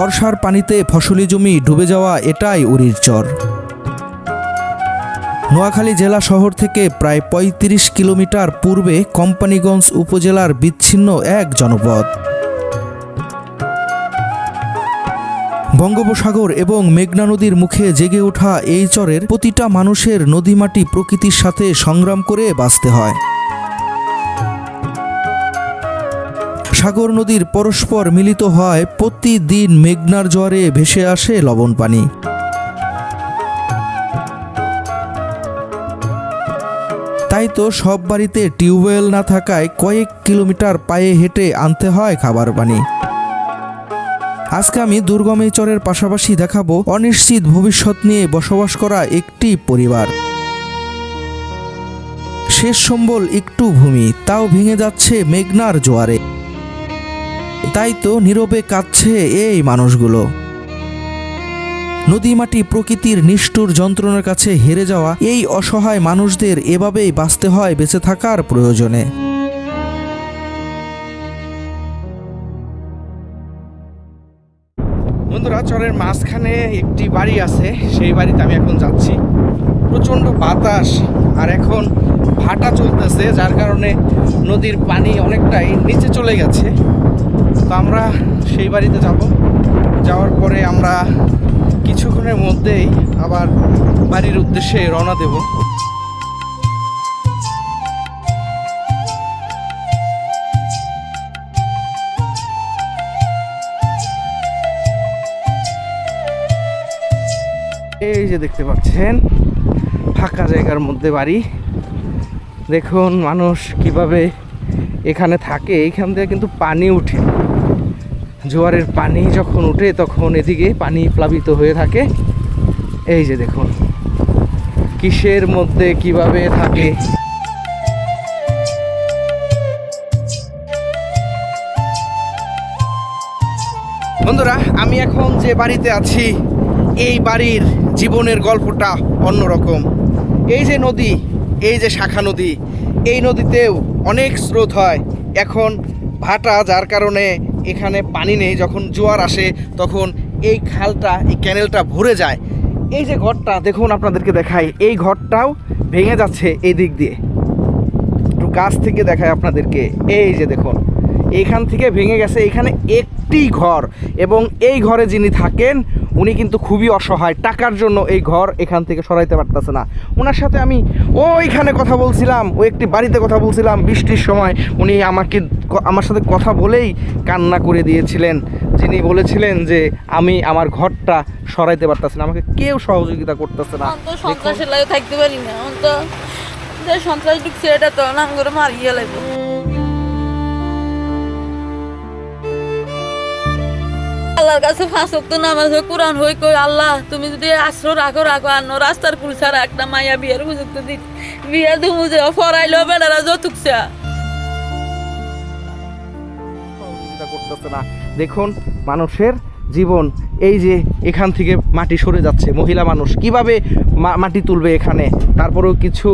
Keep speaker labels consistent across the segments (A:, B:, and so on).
A: বর্ষার পানিতে ফসলি জমি ডুবে যাওয়া এটাই উরির চর। নোয়াখালী জেলা শহর থেকে প্রায় ৩৫ কিলোমিটার পূর্বে কোম্পানিগঞ্জ উপজেলার বিচ্ছিন্ন এক জনপদ। বঙ্গোপসাগর এবং মেঘনা নদীর মুখে জেগে ওঠা এই চরের প্রতিটা মানুষের নদীমাটি প্রকৃতির সাথে সংগ্রাম করে বাঁচতে হয়। সাগর নদীর পরস্পর মিলিত হয়, প্রতিদিন মেঘনার জোয়ারে ভেসে আসে লবণ পানি। তাই তো সব বাড়িতে টিউবওয়েল না থাকায় কয়েক কিলোমিটার পায়ে হেঁটে আনতে হয় খাবার পানি। আজকে আমি দুর্গম এই চরের পাশাপাশি দেখাবো অনিশ্চিত ভবিষ্যৎ নিয়ে বসবাস করা একটি পরিবার। শেষ সম্বল একটু ভূমি, তাও ভেঙে যাচ্ছে মেঘনার জোয়ারে। তাই তো নীরবে কাঁদছে এই মানুষগুলো। নদী মাটি প্রকৃতির নিষ্ঠুর যন্ত্রণার কাছে হেরে যাওয়া এই অসহায় মানুষদের এভাবেই বাঁচতে হয় বেঁচে থাকার প্রয়োজনে।
B: বন্ধুরা, চরের মাঝখানে একটি বাড়ি আছে, সেই বাড়িতে আমি এখন যাচ্ছি। প্রচণ্ড বাতাস আর এখন ভাটা চলতেছে, যার কারণে নদীর পানি অনেকটাই নিচে চলে গেছে। তো আমরা সেই বাড়িতে যাব। যাওয়ার পরে আমরা কিছুক্ষণের মধ্যেই আবার বাড়ির উদ্দেশ্যে রওনা দেব। এই যে দেখতে পাচ্ছেন, ফাঁকা জায়গার মধ্যে বাড়ি। দেখুন মানুষ কীভাবে এখানে থাকে। এইখান থেকে কিন্তু পানি উঠে। জোয়ারের পানি যখন উঠে, তখন এদিকে পানি প্লাবিত হয়ে থাকে। এই যে দেখুন, কিসের মধ্যে কীভাবে থাকে। বন্ধুরা, আমি এখন যে বাড়িতে আছি, এই বাড়ির জীবনের গল্পটা অন্যরকম। এই যে নদী, এই যে শাখা নদী, এই নদীতেও অনেক স্রোত হয়। এখন ভাটা যার কারণে এখানে পানি নেই, যখন জোয়ার আসে তখন এই খালটা, এই ক্যানেলটা ভরে যায়। এই যে ঘরটা, দেখুন আপনাদেরকে দেখাই, এই ঘরটাও ভেঙে যাচ্ছে এই দিক দিয়ে। একটু কাছ থেকে দেখায় আপনাদেরকে, এই যে দেখুন, এইখান থেকে ভেঙে গেছে এখানে একটি ঘর এবং এই ঘরে যিনি থাকেন উনি কিন্তু খুবই অসহায়, টাকার জন্য এই ঘর এখান থেকে সরাইতে পারতেছে না। ওনার সাথে আমি ওইখানে কথা বলছিলাম, ও একটি বাড়িতে কথা বলছিলাম বৃষ্টির সময়। উনি আমাকে আমার সাথে কথা বলেই কান্না করে দিয়েছিলেন। যিনি বলেছিলেন যে, আমি আমার ঘরটা সরাইতে পারতেছি না, আমাকে কেউ সহযোগিতা করতেছে না।
C: সন্ত্রাসের লাগে থাকতে পারি না সন্ত্রাস ঢুকছে, এটা তো নাম করে মারিয়ে লাগবে আল্লাহর কাছে ফাঁসক তো নামাজ হয়ে কোরআন হই কই, আল্লাহ, তুমি যদি আশ্রয় রাখো রাখো, আর ন রাস্তার পুল ছাড়া একটা মাইয়া বিয়ের বুঝুক তো দিত বিয়ে দুমু যে ফরাইলো, বেড়ারা
B: না। দেখুন, মানুষের জীবন, এই যে এখান থেকে মাটি সরে যাচ্ছে, মহিলা মানুষ, কীভাবে মাটি তুলবে এখানে? তারপরেও কিছু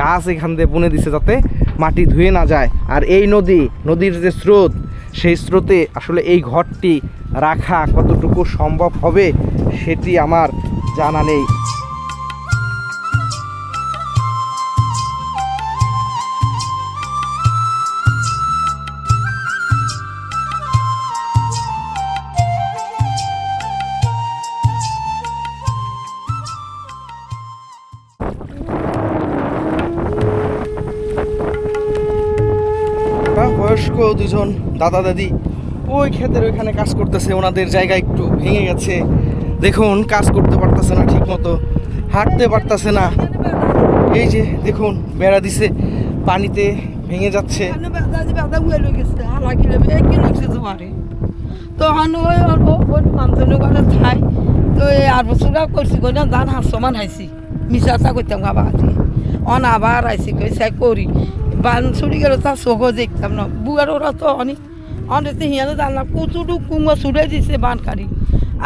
B: গাছ এখান দিয়ে বুনে দিছে যাতে মাটি ধুয়ে না যায়। আর এই নদী, নদীর যে স্রোত, সেই স্রোতে আসলে এই ঘরটি রাখা কতটুকু সম্ভব হবে সেটি আমার জানা নেই। দুজন, দাদা, দাদি, ওই ক্ষেতের ওইখানে কাজ করতেছে, ওনাদের জায়গা একটু ভেঙে গেছে। দেখুন, কাজ করতে পারতেছে না ঠিক মতো হাঁটতে পারতেছে না। এই যে, দেখুন, বেড়া দিছে, পানিতে ভেঙে যাচ্ছে।
D: তখন ওই মানুষজনের ঘরে খাই তো আর বছর করছি কই না ধান হাঁস সমান হাইছি মিশাটা করতাম আবার অন আবার আইসি কই চাই করি। বান ছুটি গেল তার চোখও দেখতাম না। বুয়ার ওরা তো অনেক অনেক হিয়ানো জানলাম কুচুটু কুমো ছুটে দিছে বান কাটি।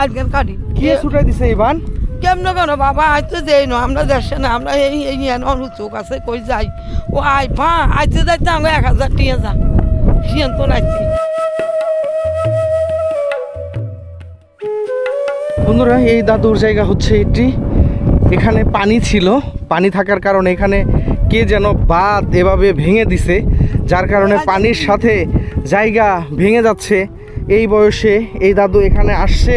D: আজকের কাটি?
B: কে ছুটাই দিছে ইভান
D: কেমন কেন? বাবা আজ তো দেই না আমরা দেশে না আমরা এই এই হিয়ান চোখ আছে কই যাই? ও আই ভা আইতে যাইতে আমরা এক হাজার টিয়া যা হিয়ান তো নাইছি
B: বন্ধুরা এই দাদুর জায়গা হচ্ছে এটি। এখানে পানি ছিল পানি থাকার কারণে এখানে কে যেন বাঁধ এভাবে ভেঙে দিছে যার কারণে পানির সাথে জায়গা ভেঙে যাচ্ছে। এই বয়সে এই দাদু এখানে আসছে।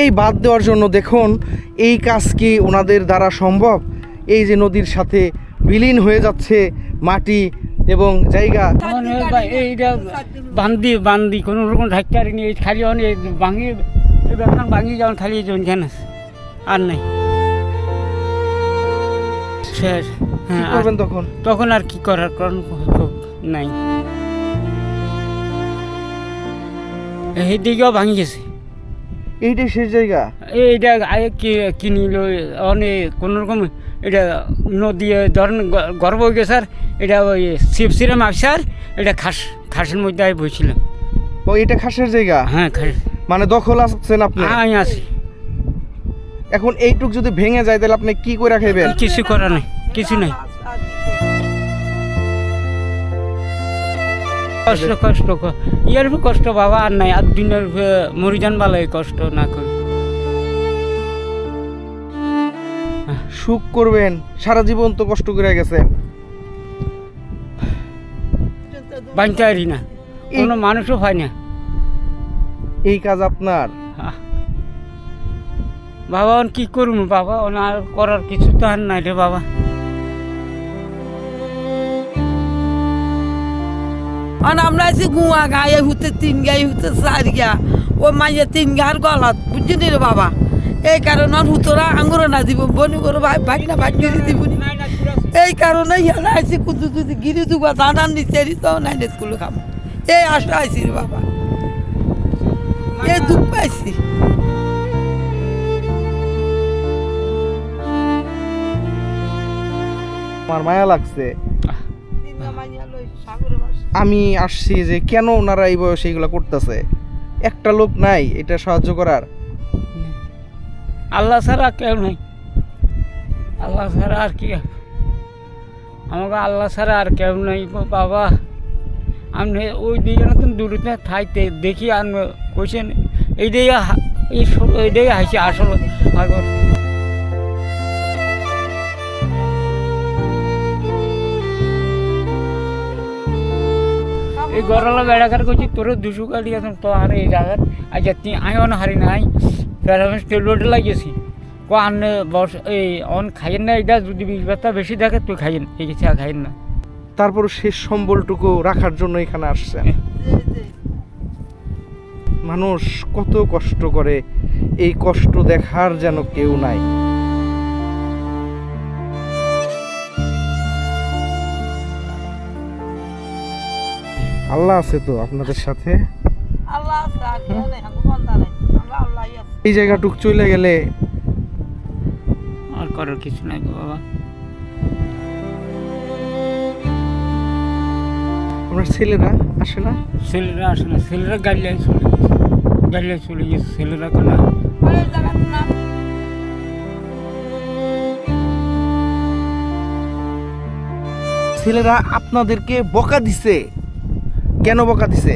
B: এই বাঁধ দেওয়ার জন্য দেখুন এই কাজ কি ওনাদের দ্বারা সম্ভব? এই যে নদীর সাথে বিলীন হয়ে যাচ্ছে মাটি এবং জায়গা।
E: এইটা বান্দি বান্দি কোনো রকম পারিনি এই খালি অনেক ভাঙি ভাঙি যেমন খালি জনখান আর নাই। শেষ। হ্যাঁ
B: করবেন তখন?
E: তখন আর কি করার কারণ খুব নাই। এই দিকেও ভাঙি গেছে।
B: এইটা শেষ জায়গা?
E: এইটা আগে কি কিনিল অনেক কোনো রকম এটা নদী ধরেন গর্ব হয়ে গেছে আর এটা ওই শিবসিরা মাপসার এটা খাস খাসের মধ্যে আমি বসছিলাম।
B: ও এটা খাসের জায়গা?
E: হ্যাঁ খাস।
B: মানে দখল আছেন আপনি?
E: আমি আছি।
B: এখন এইটুক যদি ভেঙে যায় তাহলে আপনি কি করে খাইবেন?
E: কিছু করা নাই কিছু নাই। কষ্ট কষ্ট ইয়ার কষ্ট বাবা আর নাই। আর দিনের মরিজান বালাই কষ্ট না করি।
B: সুখ করবেন সারা জীবন তো কষ্ট করে গেছেন।
E: বাঁচতে পারি না। কোনো মানুষও হয় না।
B: এই কাজ আপনার।
E: বাবা অন কি করব বাবা? অন আর করার কিছু তো আর নাই রে বাবা।
D: আর আমরা আছি গুয়া গায়ে হুতে, তিন গায়ে হুতে, চার গা ও মাইয়ে তিন গার গলত, বুঝলি রে বাবা? এই কারণে হুতরা আঙ্গুর না দিব, বনি করে ভাই ভাই না ভাই গিরি দিব এই কারণে ইয়ারা আইসি কুদু যদি গিরি দিব দাদান নিচে তো নাই স্কুলে খাম। এই আশা আইসি রে বাবা। এই দুঃখ পাইছি।
B: আমার মায়া লাগছে। আমি আসছি যে কেন ওনারা এই বয়সে এগুলো করতেছে? একটা লোক নাই এটা সাহায্য করার।
E: আল্লাহ ছাড়া কেউ নাই। আল্লাহ ছাড়া আর কি? আমাকে আল্লাহ ছাড়া আর কেউ নাই বাবা। আমি ওই দিকে না তুমি দূরতে থাইতে দেখি আর কইছেন এই দিকে হা- এই সো- এই দিকে হাসি আসলে এই গরলা বেড়াকার করছি তোর দুশো গাড়ি এখন তো আর এই জায়গার আজ তুই আইও না হারি নাই। রোডে লাগিয়েছি। কো আনে বস এই অন খাইয়েন না এটা যদি বিষ বেশি দেখে তুই খাইয়েন এই কিছু আর খাইয়েন না।
B: তারপর শেষ সম্বলটুকু রাখার জন্য এখানে আসছেন। মানুষ কত কষ্ট করে এই কষ্ট দেখার যেন কেউ নাই। আল্লাহ আছে তো আপনাদের সাথে?
D: আল্লাহ আছে আর কেউ নাই আমার বান্দা নাই। আমরা আল্লাহই আছে।
B: এই জায়গাটুক চলে গেলে
E: আর করার কিছু নাই বাবা।
B: আপনার ছেলেরা আসে না?
E: ছেলেরা আসে না ছেলেরা গাড়ি লাগে চলে গেছে। গাড়ি লাগে চলে গেছে ছেলেরা কেন
B: ছেলেরা আপনাদেরকে বকা দিছে। কেন বকা দিছে?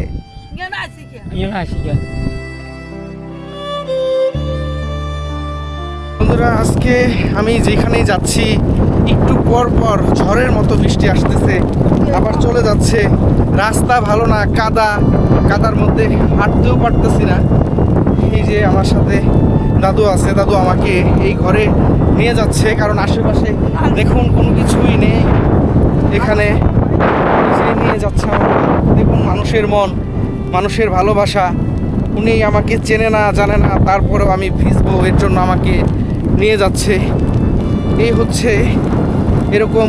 B: বন্ধুরা আজকে আমি যেখানেই যাচ্ছি একটু পর পর ঝড়ের মতো বৃষ্টি আসতেছে। আবার চলে যাচ্ছে। রাস্তা ভালো না কাদা। কাদার মধ্যে হাঁটতেও পারতেছি না। এই যে আমার সাথে দাদু আছে দাদু আমাকে এই ঘরে নিয়ে যাচ্ছে কারণ আশেপাশে দেখুন কোনো কিছুই নেই। এখানে যে নিয়ে যাচ্ছে আমাকে। দেখুন মানুষের মন মানুষের ভালোবাসা উনি আমাকে চেনে না জানে না তারপরেও আমি ভিজবো এর জন্য আমাকে নিয়ে যাচ্ছে। এই হচ্ছে এরকম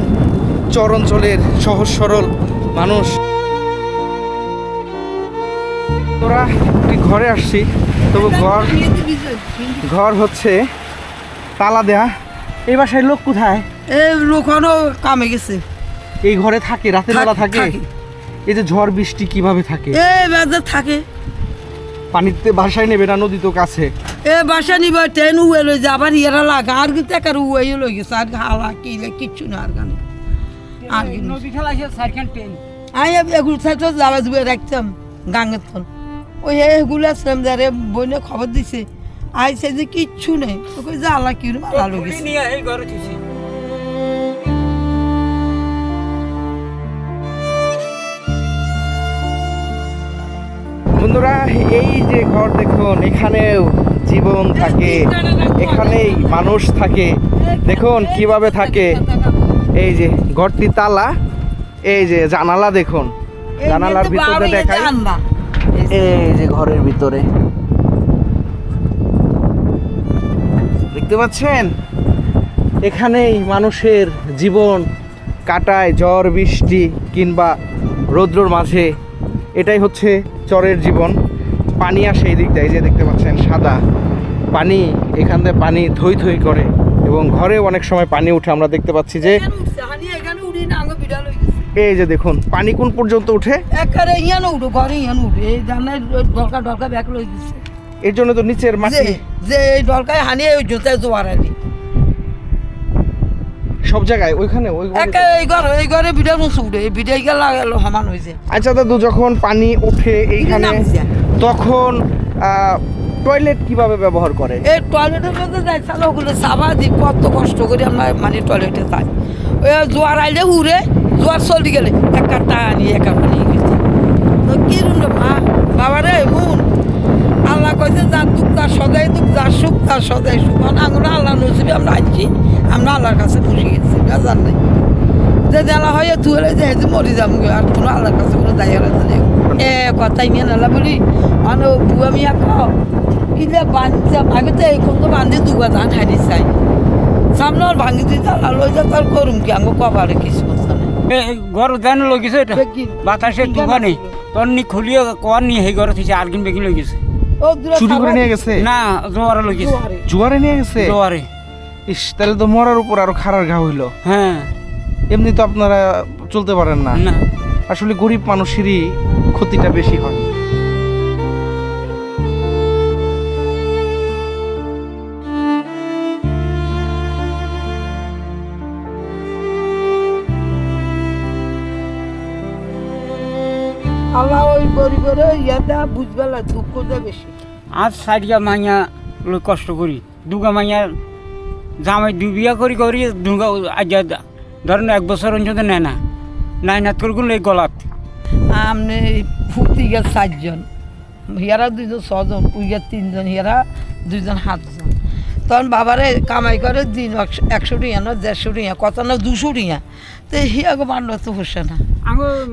B: চর অঞ্চলের সহজ সরল মানুষ। তোরা একটি ঘরে আসছি তবু ঘর ঘর হচ্ছে তালা দেয়া। এই বাসায় লোক কোথায়?
D: এই লোকনও কামে গেছে।
B: এই ঘরে থাকে রাতের বেলা থাকে। এই যে ঝড় বৃষ্টি কীভাবে থাকে?
D: এই বেজে থাকে।
B: পানিতে বাসায় নেবে না নদী তো কাছে?
D: এ বাসা নিব ট্রেন উয়ে লই যে আবার ইয়ারা লাগা। আর কিন্তু একার উয়ে লই গেছে আর হালা কিলে কিচ্ছু না আর গানে। আর
E: নদী খেলা আছে সাইকেল ট্রেন।
D: আমি এগুলো জুয়ে রাখতাম গাঙের ওই এগুলো আসলাম যারে বইনে খবর দিছে। আইসে যে কিচ্ছু নেই। তো কই যে আল্লাহ কি আল্লাহ
E: খুলি নিয়ে এই ঘরে
B: বন্ধুরা এই যে ঘর দেখুন এখানেও জীবন থাকে এখানেই মানুষ থাকে। দেখুন কীভাবে থাকে। এই যে ঘরটি তালা এই যে জানালা দেখুন। জানালার ভিতরে দেখাই। এই যে ঘরের ভিতরে। দেখতে পাচ্ছেন? এখানেই মানুষের জীবন কাটায় ঝড় বৃষ্টি কিংবা রৌদ্রর মাঝে। এটাই হচ্ছে চরের জীবন। পানি আসে এই দিকটায় যে দেখতে পাচ্ছেন সাদা। পানি এখান থেকে পানি থই থই করে এবং ঘরে অনেক সময় পানি উঠে। আমরা দেখতে পাচ্ছি যে এই যে দেখুন পানি কোন পর্যন্ত উঠে?
D: ইয়ানো উঠো ঘরে ইয়ানো উঠে। এই জানাই দরকার দরকার ব্যাগ লই দিছে
B: এর জন্য তো নিচের মাটি।
D: যে এই দরকার হানিয়ে ওই জুতে জোয়ার আনি
B: সব জায়গায় ওইখানে ওই
D: এই ঘর এই ঘরে বিড়াল মুছে উঠে এই বিড়াল গেলা গেল সমান হয়েছে।
B: আচ্ছা দাদু যখন পানি ওঠে এইখানে। তখন টয়লেট কীভাবে ব্যবহার করে?
D: এই টয়লেটের মধ্যে যাই চালো ওগুলো সাবা দি কত কষ্ট করে আমরা মানে টয়লেটে যাই। ওই জোয়ার আইলে উড়ে জোয়ার চলি গেলে এক কাটা আনি এক কাটা গেছে। তো কি মা? বাবা রে হুন আল্লাহ কইছে যার দুঃখ তার সদাই দুঃখ যার সুখ তার সদাই সুখ। মানে আমরা আল্লাহ নসিবে আমরা আনছি আমরা আল্লাহর কাছে খুশি গেছি বেজার নেই। যে দেলা হয় তুলে যে হেতু মরি যাব আর কোনো আল্লাহর কাছে কোনো দায় হারাতে নেই। এ কথাই নিয়ে নালা বলি মানে বুয়া মিয়া খাও কিলে বান্ধছে আমি তো এই কোনো বান্ধি দুবা ধান হারি চাই। সামনে আর ভাঙি দিতে লই যা তার করুম কি? আঙ্গ কবারে কিছু
E: ঘর দেন লই গেছে এটা বাতাসে
D: কি
E: নেই? তোর নি খুলিয়ে কর নি সেই ঘরে থুইছে আর কিন বেগিন লই গেছে
D: ও দূরে
B: চুরি করে নিয়ে গেছে?
E: না জোয়ারে লই
D: জোয়ারে।
B: নিয়ে গেছে?
E: জোয়ারে।
B: ইস তাহলে তো মরার উপর আরও খারার ঘা হইল।
E: হ্যাঁ।
B: এমনি তো আপনারা চলতে পারেন না।
E: না।
B: আসলে গরিব মানুষেরই ক্ষতিটা বেশি হয়।
D: দুঃখ বেশি।
E: আজ সাইডগা মাইয়া লই কষ্ট করি দুগা মাইয়া জামাই দুই বিয়া করি করি দুগা আজ ধরেন এক বছর অঞ্চল নেয় না। নাই নাত করে কোন এই গলাত।
D: আমনে ফুটি গেছে চারজন। হিয়ারা দুইজন ছজন উইয়া তিনজন হিয়ারা দুইজন সাতজন। তখন বাবারে কামাই করে দিন একশো- একশো টিয়া না দেড়শো টিয়া কত না দুশো টিয়া। তো হিয়াগো বান্ড তো হচ্ছে না।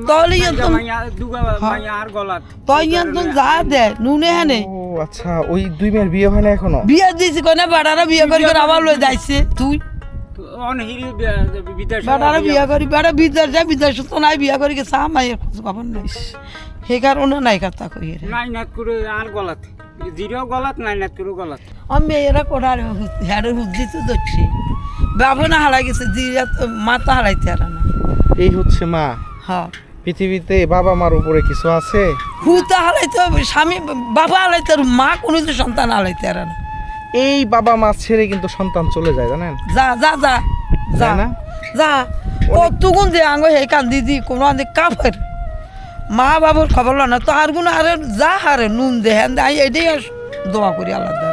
D: তাহলে
E: মাইয়া
D: একদম-
E: মাইয়া দুগা মাইয়া আর গলাত।
D: তখন তো যা দে নুনে হেনে।
B: আচ্ছা ওই দুই মেয়ের বিয়ে হয় না এখনও?
D: বিয়ে দিয়েছি কনে বেড়ারা বিয়ে করি করে আবার লই যাইছে। তুই? বেড়ারা বিয়ে করি বেড়া বিদেশ যায় বিদেশ তো নাই বিয়ে করি গেছে আমার খোঁজ খবর নেই। সেই কারণে নাই কথা কই
E: নাই নাত করে আর গলাত। জিরো গলাত নাই নাত করে গলাত।
D: আমার মেয়েরা কোঠার হ্যাডের হুদ্দি তো দেখছি বাবু না হারাই গেছে জিরা তো মাথা হারাইতে হারা না।
B: এই হচ্ছে মা।
D: হ্যাঁ।
B: পৃথিবীতে বাবা মার উপরে কিছু আছে?
D: হুতা হারাইতে হবে স্বামী বাবা হারাইতে আর মা কোনো তো সন্তান হারাইতে হারা না।
B: এই বাবা মা ছেড়ে কিন্তু সন্তান চলে যায় জানেন?
D: যা যা যা যা।
B: না?
D: যা। কতগুণ যে আঙ্গ হে কান্দি দি কোনো আন্দি কাফের মা বাবুর খবর লো না তো আর গুণ আরে যা হারে নুন দে হ্যান দে এটাই দোয়া করি আল্লাহ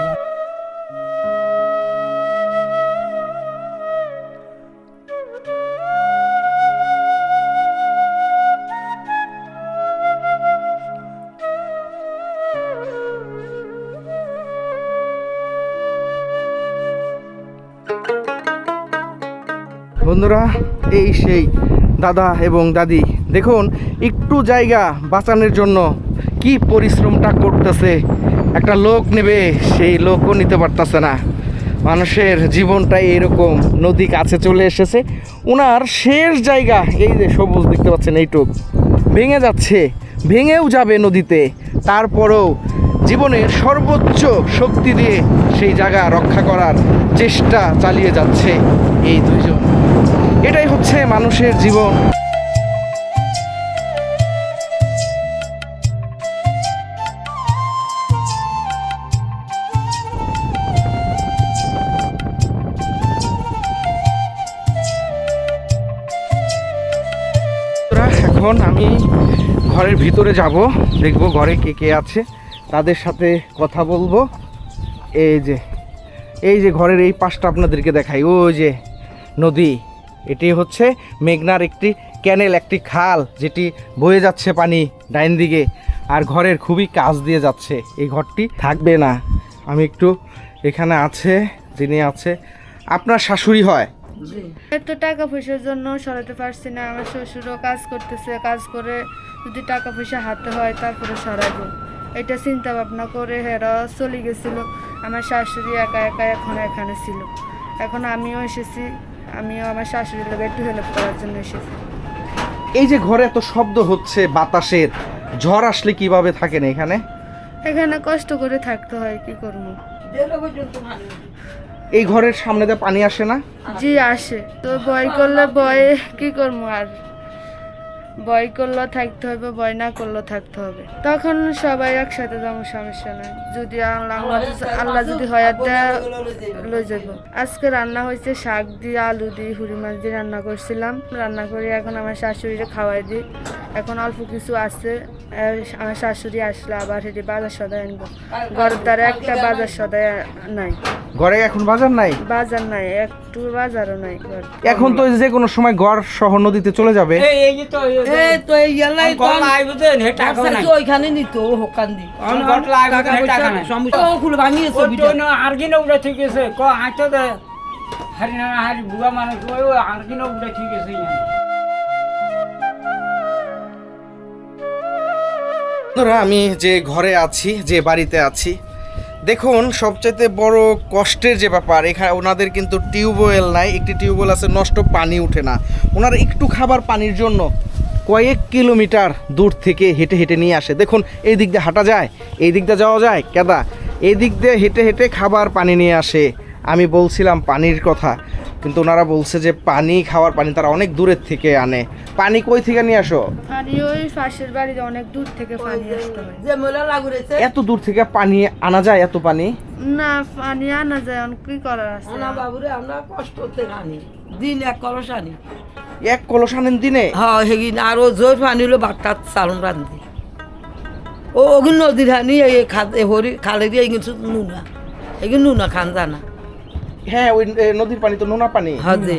B: বন্ধুরা, এই সেই দাদা এবং দাদি। দেখুন, একটু জায়গা বাঁচানোর জন্য কি পরিশ্রমটা করতেছে। একটা লোক নেবে, সেই লোকও নিতে পারতেছে না। মানুষের জীবনটাই এরকম, নদী কাছে চলে এসেছে। ওনার শেষ জায়গা, এই যে সবুজ দেখতে পাচ্ছেন এইটুক। ভেঙে যাচ্ছে, ভেঙেও যাবে নদীতে। তারপরেও জীবনের সর্বোচ্চ শক্তি দিয়ে সেই জায়গা রক্ষা করার চেষ্টা চালিয়ে যাচ্ছে এই দুইজন। এটাই হচ্ছে মানুষের জীবন। এখন আমি ঘরের ভিতরে যাব। দেখব ঘরে কে কে আছে। তাদের সাথে কথা বলব। এই যে এই যে ঘরের এই পাশটা আপনাদেরকে দেখাই, ওই যে নদী, এটি হচ্ছে মেঘনার একটি ক্যানেল, একটি খাল যেটি বয়ে যাচ্ছে পানি ডাইন দিকে আর ঘরের খুবই কাজ দিয়ে যাচ্ছে। এই ঘরটি থাকবে না। আমি একটু এখানে আছে, যিনি আছে, আপনার শাশুড়ি হয়।
F: এত টাকা পয়সার জন্য সরাতে পারছি না, আমার শ্বশুরও কাজ করতেছে, কাজ করে যদি টাকা পয়সা হাতে হয় তারপরে সরাইব এটা চিন্তা ভাবনা করে হেরা চলে গেছিল। আমার শাশুড়ি একা একা এখন এখানে ছিল। এখন আমিও এসেছি আমিও আমার শাশুড়ির লোক একটু হেল্প করার জন্য এসেছি।
B: এই যে ঘরে এত শব্দ হচ্ছে বাতাসের ঝড় আসলে কীভাবে থাকেন এখানে?
F: এখানে কষ্ট করে থাকতে হয় কি করব?
B: এই ঘরের সামনে দিয়ে পানি আসে না?
F: জি আসে। তো ভয় করলে ভয়ে কি করব আর? ভয় করলেও থাকতে হবে বয় না করলেও থাকতে হবে। তখন সবাই একসাথে যাব, সমস্যা নাই। যদি আল্লাহ যদি হয়াত লই যাব আজকে রান্না হয়েছে শাক দিয়ে আলু দিয়ে হুড়ি মাছ দিয়ে রান্না করছিলাম। রান্না করে এখন আমার শাশুড়িরে খাওয়াই দিই। এখন অল্প কিছু আছে। আমার শাশুড়ি আসলে আবার হেঁটে বাজার সদায় আনব। ঘরের দ্বারা একটা বাজার সদায় নাই।
B: ঘরে এখন বাজার নাই?
F: বাজার নাই একটু বাজারও নাই
B: এখন তো যে কোনো সময় ঘর সহ নদীতে চলে যাবে।
E: এই এই তো এই
D: তো এই ইয়ালাই তো
E: কল আইব যে টাকা নাই।
D: তো ওইখানে নিত হোকান দি।
E: আমি ঘরটা লাগবে
D: টাকা
E: টাকা নাই।
D: সমস্যা ও খুলে ভাঙিয়েছে বিটা
E: না আর কি না উড়ে ঠিক আছে। ক আইতো দে। হারি না হারি বুড়া মানুষ ওই ওই আর কি না উড়ে ঠিক আছে।
B: বন্ধুরা আমি যে ঘরে আছি যে বাড়িতে আছি দেখুন, সবচাইতে বড় কষ্টের যে ব্যাপার এখানে ওনাদের কিন্তু টিউবওয়েল নাই, একটি টিউবওয়েল আছে, নষ্ট পানি উঠে না। ওনারা একটু খাবার পানির জন্য কয়েক কিলোমিটার দূর থেকে হেঁটে হেঁটে নিয়ে আসে। দেখুন, এই দিক দিয়ে হাঁটা যায়, এই দিক দিয়ে যাওয়া যায়, কেদা? এই দিক দিয়ে হেঁটে হেঁটে খাবার পানি নিয়ে আসে। আমি বলছিলাম পানির কথা, কিন্তু ওনারা বলছে যে পানি, খাওয়ার পানি তারা অনেক দূরের থেকে আনে। পানি কই থেকে নিয়ে আসো?
F: পানি ওই পাশের বাড়িতে অনেক দূর থেকে পানি আসতে হয়।
D: যে মেলা লাগু রয়েছে
B: এত দূর থেকে পানি আনা যায় এত পানি?
F: না পানি আনা যায় অনেক কি করার আছে?
D: না বাবুরে আমরা কষ্ট করতে আনি দিন এক কলস আনি।
B: এক কলস আনেন দিনে?
D: হ্যাঁ হেগিন আর ও জোর পানি হলো বাট্টাত চালন রান্ধি ও ওগুন নদীর হানি এই খাদ এ হরি খালে দিয়ে এই শুধু নুনা। এগিন নুনা খান জানা।
B: হ্যাঁ ওই নদীর পানি তো নোনা পানি।
D: হজে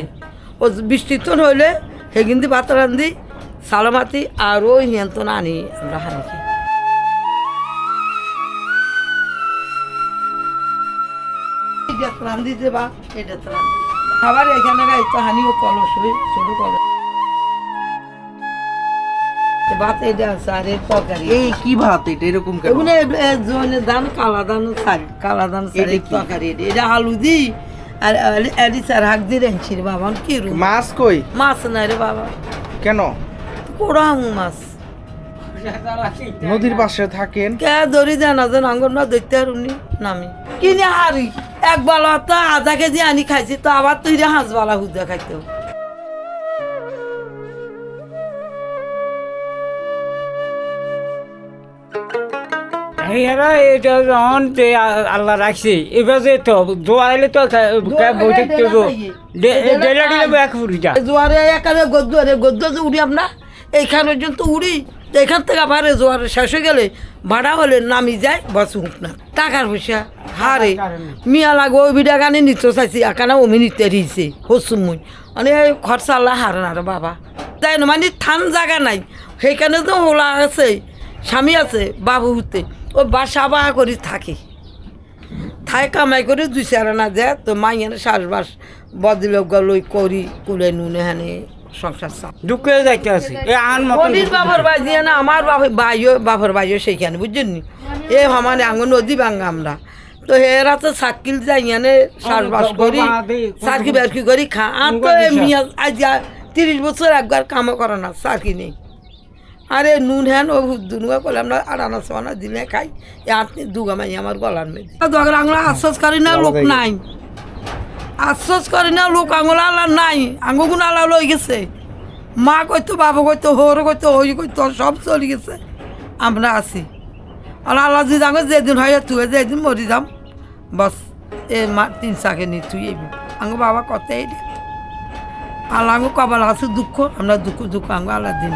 D: ও বৃষ্টি তো হইলে হেগিন দি ভাত রান্ধি সালমাতি আর ওই হিয়ন্তন আনি আমরা হানি খাই রান্ধি দেবা এটা তো রান্ধি এখানে গাই তো কলস হই ছোট কলস ভাত এটা আছে আর এর তরকারি
B: এই কি ভাত এটা এরকম কেন
D: এগুলো জনে ধান কালা ধান কালা তরকারি এটা। এটা আলু দি আর এডি হাক দি রেঞ্চি রে বাবা কি রুম?
B: মাছ কই?
D: মাছ নাই রে বাবা।
B: কেন?
D: কোড়া মাছ।
B: নদীর পাশে থাকেন?
D: কে ধরি জানা যেন আঙ্গন না দেখতে আর উনি নামি। কিনে হারি এক বালা তো আধা কেজি আনি খাইছি তো আবার তুই রে হাঁস বালা হুদা খাইতে
E: হেরা এটা যখন তে আল্লাহ রাখছে। এবার যে তো জোয়াইলে তো বসে ডেলা ডিলে এক ফুরি যা
D: জোয়ারে যে উড়ি আমরা এইখান পর্যন্ত উড়ি এখান থেকে আবার জোয়ারে শেষ হয়ে গেলে ভাড়া হলে নামি যায় বস না। টাকার পয়সা হারে। মিয়া লাগো ওই বিটা গানে নিতে চাইছি এখানে অমি নিতে দিয়েছে হসুম মুই। মানে খরচা আল্লাহ হারে না রে বাবা। তাই না মানে থান জায়গা নাই। সেইখানে তো হোলা আছে স্বামী আছে বাবু হুতে। ও বাসা বাহা করি থাকে। থাই কামাই করে দুই চার আনা দেয় তো মাইয়ানে শ্বাসবাস বদল গলই করি কুলে নুনে হানে সংসার চাপ
E: ঢুকে যাইতে আছে। এ আন
D: বাই দিয়ে না আমার বাপ বাইও বাপর বাইও সেইখানে বুঝছেন নি? এ আমানে আঙুর নদী ভাঙ্গা আমরা। তো এরা তো সাকিল যাইয়ানে শ্বাসবাস করি সার্কি বার্কি করি খা আর তো মিয়া আজ তিরিশ বছর একবার কামও করে না সার্কি নেই। আরে নুন হ্যান ও দুনুয়া করলাম না আর আনাস বানা দিনে খাই। এ আপনি দুগা মাই আমার গলার মেয়ে দগর আঙুলা আশ্বাস করি না লোক নাই। আশ্বাস করি না লোক আঙুলা আলা নাই। আঙুগুন আলা লই গেছে। মা কইতো বাবা কইতো হোর কইতো হই কইতো সব চলে গেছে। আমরা আছি। আর আল্লাহ যদি আঙুল যেদিন হয় তুই যেদিন মরি যাম। বস এ মা তিন চাকে নি তুই এবি। আঙ্গু বাবা কত এই আল্লাহ আঙ্গু কবাল আছে দুঃখ আমরা দুঃখ দুঃখ আঙ্গু আল্লাহ দিন।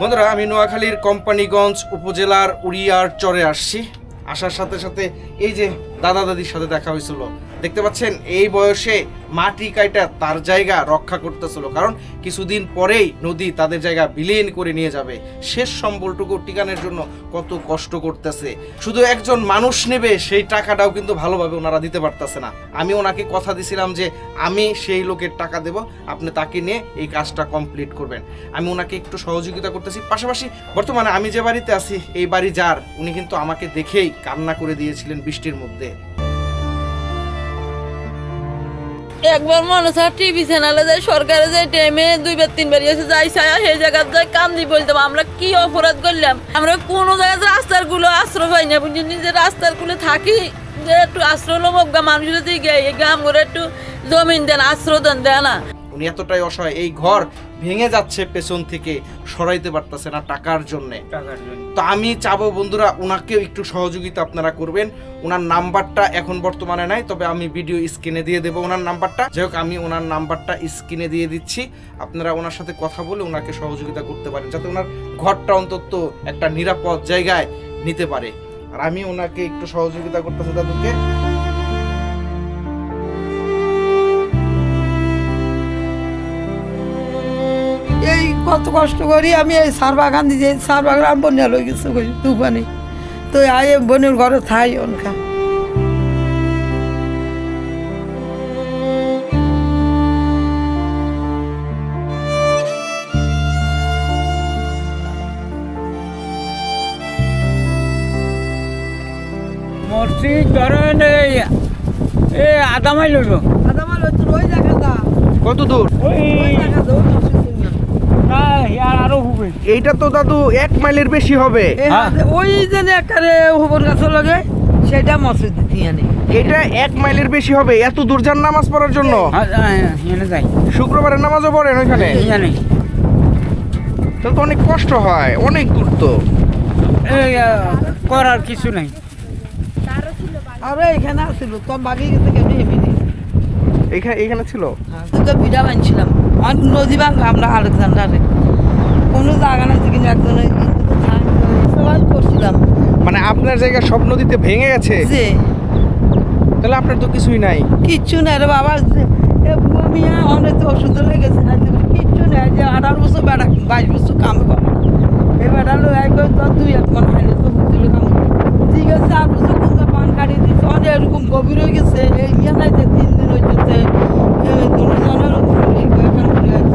B: বন্ধুরা আমি নোয়াখালীর কোম্পানিগঞ্জ উপজেলার উড়িয়ার চরে আসছি। আসার সাথে সাথে এই যে দাদা দাদির সাথে দেখা হয়েছিল। দেখতে পাচ্ছেন, এই বয়সে মাটি কাইটা তার জায়গা রক্ষা করতেছিল, কারণ কিছুদিন পরেই নদী তাদের জায়গা বিলীন করে নিয়ে যাবে। শেষ সম্বলটুকু টিকানের জন্য কত কষ্ট করতেছে। শুধু একজন মানুষ নেবে, সেই টাকাটাও কিন্তু ভালোভাবে ওনারা দিতে পারতেছে না। আমি ওনাকে কথা দিছিলাম যে, আমি সেই লোকের টাকা দেব, আপনি তাকে নিয়ে এই কাজটা কমপ্লিট করবেন। আমি ওনাকে একটু সহযোগিতা করতেছি। পাশাপাশি বর্তমানে আমি যে বাড়িতে আছি, এই বাড়ি যার, উনি কিন্তু আমাকে দেখেই কান্না করে দিয়েছিলেন বৃষ্টির মধ্যে।
C: একবার মনে হয় টিভি চ্যানেলে যায়, সরকারে যায় টাইমে দুইবার, তিনবার এসে যাই ছায়া সেই জায়গায় যায়, কান্দি বলতাম আমরা কি অপরাধ করলাম? আমরা কোনো জায়গায় রাস্তারগুলো আশ্রয় পাই না, বুঝলি যে রাস্তারগুলো থাকি, যে একটু আশ্রয় লোক মানুষের দিকে গ্রাম করে একটু জমিন দেন, আশ্রয় দেন, দেয় না।
B: উনি এতটাই অসহায় এই ঘর ভেঙে যাচ্ছে পেছন থেকে সরাইতে পারতেছে না টাকার জন্যে। তো আমি চাবো বন্ধুরা ওনাকেও একটু সহযোগিতা আপনারা করবেন। ওনার নাম্বারটা এখন বর্তমানে নাই তবে আমি ভিডিও স্ক্রিনে দিয়ে দেবো ওনার নাম্বারটা। যাই হোক আমি ওনার নাম্বারটা স্ক্রিনে দিয়ে দিচ্ছি। আপনারা ওনার সাথে কথা বলে ওনাকে সহযোগিতা করতে পারেন যাতে ওনার ঘরটা অন্তত একটা নিরাপদ জায়গায় নিতে পারে। আর আমি ওনাকে একটু সহযোগিতা করতেছি দাদুকে।
D: কত কষ্ট করি আমি এই সার বাগান দিয়ে সার বাগান বন্যা লই গেছে কই তুফানে তো আয় বোনের ঘরে থাই অনকা।
E: ধরেন এই এ আধা মাইল হলো
D: আদা মাল ওই জায়গাটা
B: কত দূর?
E: ওই
D: জায়গাটা ওই মসজিদ না।
E: না আর আরও হবে
B: এইটা তো দাদু এক মাইলের বেশি হবে।
E: হ্যাঁ।
D: হাতে- ওই যে একারে হবর লগে সেটা মসজিদ দিয়ে
B: এটা এক মাইলের বেশি হবে। এত দূর যান নামাজ পড়ার জন্য?
E: হ্যাঁ, হ্যাঁ, যাই।
B: শুক্রবারের নামাজও পড়েন ওইখানে? তো অনেক কষ্ট হয় অনেক দূর তো।
E: করার কিছু নাই।
D: আরে এখানে আসছিল তো বাগি গেছে কেন এমনি
B: এখানে এখানে ছিল?
D: তো ভিড়া বানছিলাম। আর নদী বাঙ্গা আমরা আলেকজান্ডারে। কোনো জায়গা নাই কিন্তু একজন সবাই করছিলাম।
B: মানে আপনার জায়গা সব নদীতে ভেঙে গেছে?
D: যে
B: তাহলে আপনার তো কিছুই নাই।
D: কিচ্ছু নাই রে বাবা মিয়া অনেক তো ওষুধ লেগেছে কিচ্ছু নাই যে আঠারো বছর বেড়া বাইশ বছর কাম করে। এই বেড়া লোক এক তো দুই এক মন হাইলে তো বুঝছিল কাম ঠিক আছে চার বছর কোনটা পান কাটি দিচ্ছে অনেক এরকম গভীর হয়ে গেছে এই ইয়ে নাই যে তিন দিন হয়েছে দুজনের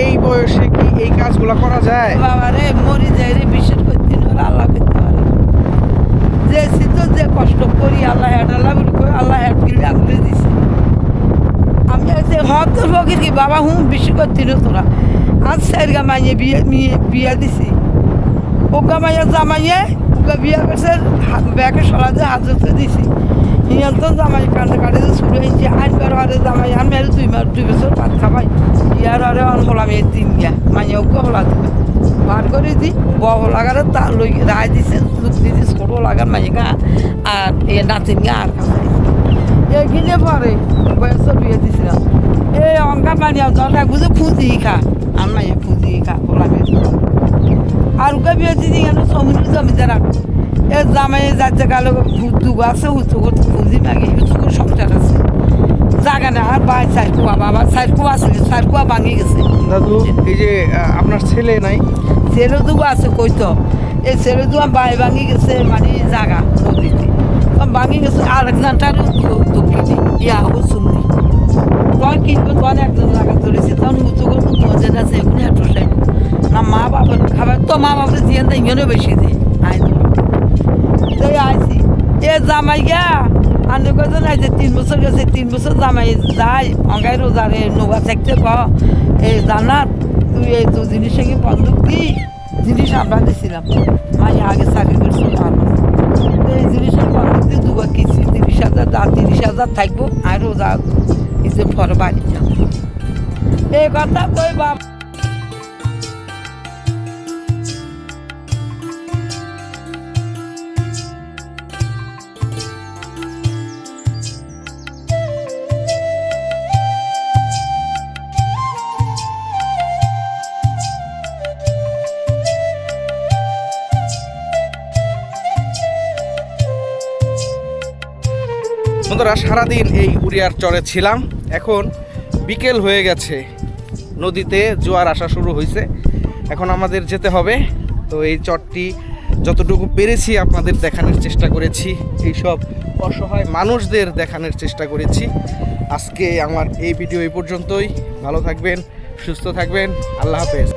B: এই বয়সে কি এই কাজগুলো করা যায়?
D: বাবা রে মরি যাই রে বিশ্বাস করতে আল্লাহ করতে পারে। যে শীত, যে কষ্ট করি, আল্লাহ হেট আল্লাহ আল্লাহ হেট গিলে আগুলে দিছে। আমি আছে হক তোর ফকির কি? বাবা, হুম বিশ্বাস করতে তোরা। আজ স্যার গা মাইয়ে বিয়ে বিয়ে দিছি। ওকা মাইয়া জামাইয়ে ওকা বিয়া করছে ব্যাগে সরাজে হাজতে দিছি। নিয়ন্ত্রণ জামাই কান্দে কাটে শুরু হয়েছে আনবার হারে জামাই, আর মেরে দুই মাস, দুই বছর ভাত খাবাই ইয়ার আরে অন হলাম এই দিন গিয়া, মাইয়া ওকে হলা দিবে। বার করে দি বহ লাগারে তা লই রায় দিছে যুক্তি দি ছোট লাগার মাইয়া আর এ নাতিন গা আর খাবাই এগিলে পরে বয়স বিয়ে দিছিলাম এই অঙ্কা মানিয়া জল বুঝে ফুজি খা, আর মাইয়া ফুজি খা হলা আর ওকে বিয়ে দিদি কেন সমুদ্র জমিতে রাখ এ জামাই যাচ্ছে কালো হুতুক আছে হুতুক ফুজি মাগি হুতুক সংসার আছে। জাগা না আর বাই সাইড কুয়া বাবা সাইড কুয়া আসলে সাইড কুয়া ভাঙি গেছে।
B: দাদু এই যে আপনার ছেলে নাই?
D: ছেলে দুগো আছে কইতো এই ছেলে দুয়া বাই ভাঙি গেছে মানে জাগা নদীতে। ভাঙি গেছে আর একজনটার দক্ষিণে ইয়া হো শুনলি তখন কিনবো তখন একজন জায়গা ধরেছে তখন হুতুক মজা আছে এখন একটু না মা বাবার খাবার তো মা বাবার দিয়ে দেয় বেশি দেয় আই তাই আইছি। এ জামাই গা, আনে কত নাই যে তিন বছর গেছে, তিন বছর জামাই যাই অঙ্গাই রোজারে নৌকা থাকতে ক। এই জানাত তুই এই তো জিনিস কি বন্দুক দি, জিনিস আমরা দিছিলাম। মাই আগে চাকরি করছিল এই জিনিসের বন্দুক দিয়ে দুবার কিনছি তিরিশ হাজার দা, তিরিশ হাজার থাকব, আর রোজা এসে পরে বাড়ি যাব। এই কথা কই বাবা।
B: বন্ধুরা, সারাদিন এই উড়িয়ার চরে ছিলাম। এখন বিকেল হয়ে গেছে। নদীতে জোয়ার আসা শুরু হয়েছে এখন আমাদের যেতে হবে। তো এই চরটি যতটুকু পেরেছি আপনাদের দেখানোর চেষ্টা করেছি। এইসব অসহায় মানুষদের দেখানোর চেষ্টা করেছি। আজকে আমার এই ভিডিও এই পর্যন্তই। ভালো থাকবেন, সুস্থ থাকবেন। আল্লাহ হাফেজ।